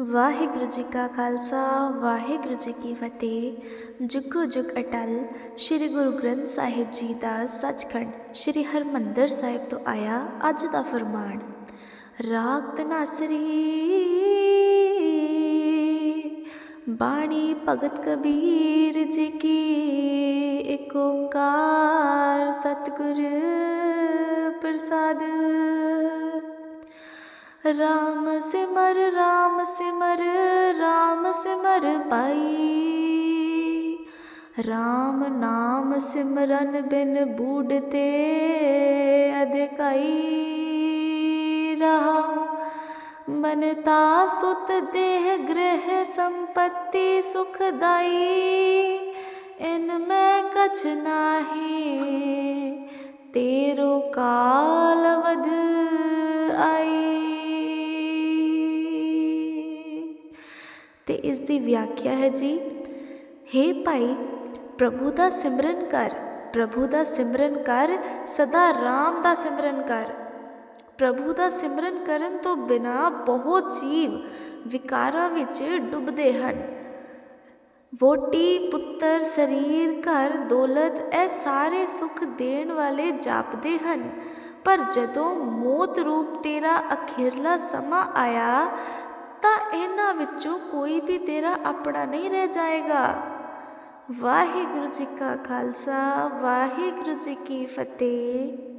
ਵਾਹਿਗੁਰੂ ਜੀ ਕਾ ਖਾਲਸਾ, ਵਾਹਿਗੁਰੂ ਜੀ ਕੀ ਫਤਿਹ। ਜੁਗੋ ਜੁਗ ਅਟਲ, ਸ੍ਰੀ ਗੁਰੂ ਗ੍ਰੰਥ ਸਾਹਿਬ ਜੀ ਦਾ ਸੱਚਖੰਡ ਸ੍ਰੀ ਹਰਮੰਦਰ ਸਾਹਿਬ ਤੋਂ ਆਇਆ ਅੱਜ ਦਾ ਫਰਮਾਨ, ਰਾਗ ਤਨਾਸਰੀ, ਬਾਣੀ ਭਗਤ ਕਬੀਰ ਜੀ ਕੀ ਏਕ ਓੰਕਾਰ ਸਤਿਗੁਰ ਰਾਮ ਸਿਮਰ ਰਾਮ ਸਿਮਰ ਰਾਮ ਸਿਮਰ ਪਾਈ। ਰਾਮ ਨਾਮ ਸਿਮਰਨ ਬਿਨ ਬੂੜਤੇ ਅਧਿਕਾਈ। ਰਹਾ ਮਨਤਾ ਸੁਤ ਦੇਹ ਗ੍ਰਹਿ ਸੰਪਤੀ ਸੁਖਦਾਈ ਇਨ ਮੈਂ ਕਛ ਨਾਹੀ, ਤੇਰੋ ਕਾਲ ਤੇ ਇਸ ਦੀ ਵਿਆਖਿਆ ਹੈ ਜੀ। ਹੇ ਭਾਈ, ਪ੍ਰਭੂ ਦਾ ਸਿਮਰਨ ਕਰ, ਪ੍ਰਭੂ ਦਾ ਸਿਮਰਨ ਕਰ, ਸਦਾ ਰਾਮ ਦਾ ਸਿਮਰਨ ਕਰ। ਪ੍ਰਭੂ ਦਾ ਸਿਮਰਨ ਕਰਨ ਤੋਂ ਬਿਨਾ ਬਹੁਤ ਜੀਵ ਵਿਕਾਰਾਂ ਵਿੱਚ ਡੁੱਬਦੇ ਹਨ। ਵੋਟੀ, ਪੁੱਤਰ, ਸਰੀਰ, ਘਰ, ਦੌਲਤ, ਇਹ ਸਾਰੇ ਸੁੱਖ ਦੇਣ ਵਾਲੇ ਜਾਪਦੇ ਹਨ। ਪਰ ਜਦੋਂ ਮੌਤ ਰੂਪ ਤੇਰਾ ਅਖੀਰਲਾ ਸਮਾਂ ਆਇਆ ਤਾਂ ਇਹਨਾਂ ਵਿੱਚੋਂ ਕੋਈ ਵੀ ਤੇਰਾ ਆਪਣਾ ਨਹੀਂ ਰਹਿ ਜਾਏਗਾ। ਵਾਹਿਗੁਰੂ ਜੀ ਕਾ ਖਾਲਸਾ, ਵਾਹਿਗੁਰੂ ਜੀ ਕੀ ਫਤਿਹ।